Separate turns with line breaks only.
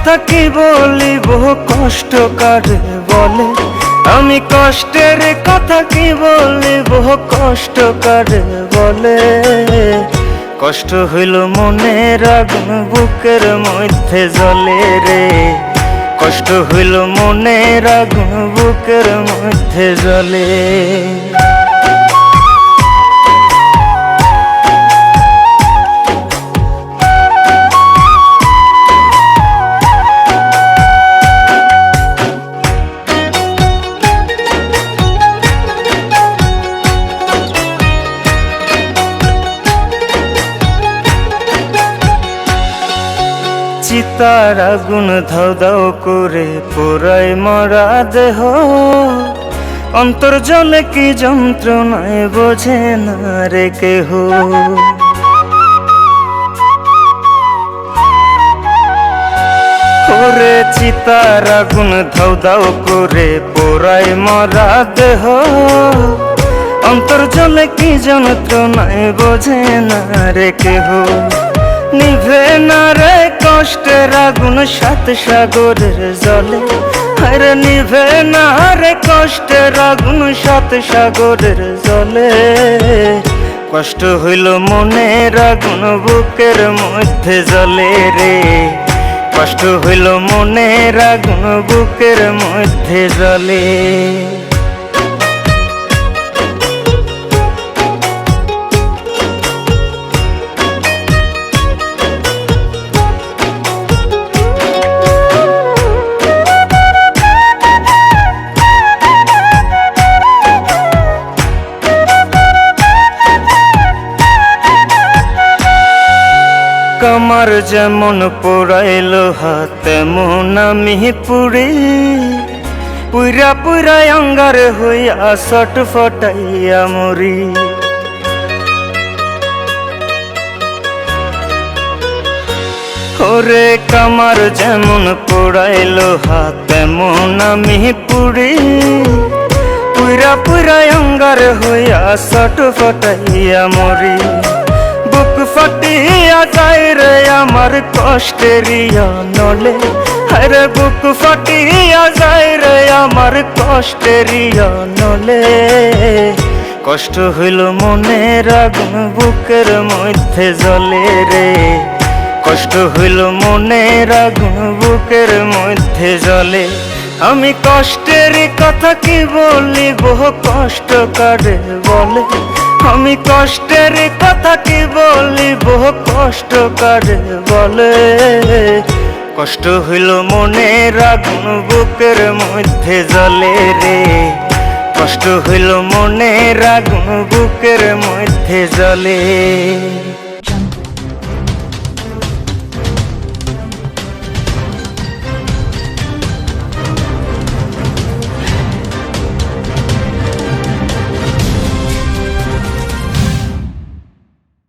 কথা কি বলি বহু কষ্ট কারে বলে? আমি কষ্টের কথা কি বলি বহু কষ্ট কারে বলে? কষ্ট হইল মনের আগুন, বুকের মধ্যে জ্বলে রে। কষ্ট হইল মনের আগুন, বুকের মধ্যে জ্বলে চিতার আগুন ধাও দাও করে পুরাই মরা দেহ। অন্তর জলে কি যন্ত্রণায় বোঝে না রে কেহ। ওরে চিতার আগুন ধাও দাও করে পোড়াই মরা দেহ। অন্তর জলে কি যন্ত্রণায় বোঝে না রে কেহ। নিভে না রে কষ্টের আগুন সাত সাগরের জলে। আরে নিভে না রে কষ্টের আগুন সাত সাগরের জলে। কষ্ট হইল মনের আগুন বুকের মধ্যে জলে রে। কষ্ট হইল মনের আগুন বুকের মধ্যে জলে। কামার যেমন পোড়াইল হাত, তেমন আমি পুড়ি। পুইরা পুইরা অঙ্গার হইয়া সট ফটাইয়া মরি। ওরে কামার যেমন পোড়াইল হাত, তেমন আমি পুড়ি। পুইরা পুইরা অঙ্গার হইয়া সট ফটাইয়া মরি। ফাটিয়া যায় রে আমার কষ্টেরিয়া নলে। আরে বুক ফাটিয়া যায় রে আমার কষ্টেরিয়া নলে। কষ্ট হইল মনের আগুন, বুকের মধ্যে জ্বলে রে। কষ্ট হইল মনের আগুন, বুকের মধ্যে জ্বলে আমি কষ্টের কথা কি বলি বহু কষ্ট কারে বলে? আমি কষ্টের কথা কি বলি বহু কষ্ট করে বলে? কষ্ট হইল মনে আগুন, বুকের মধ্যে জলে রে। কষ্ট হইল মনে আগুন, বুকের মধ্যে জ্বলে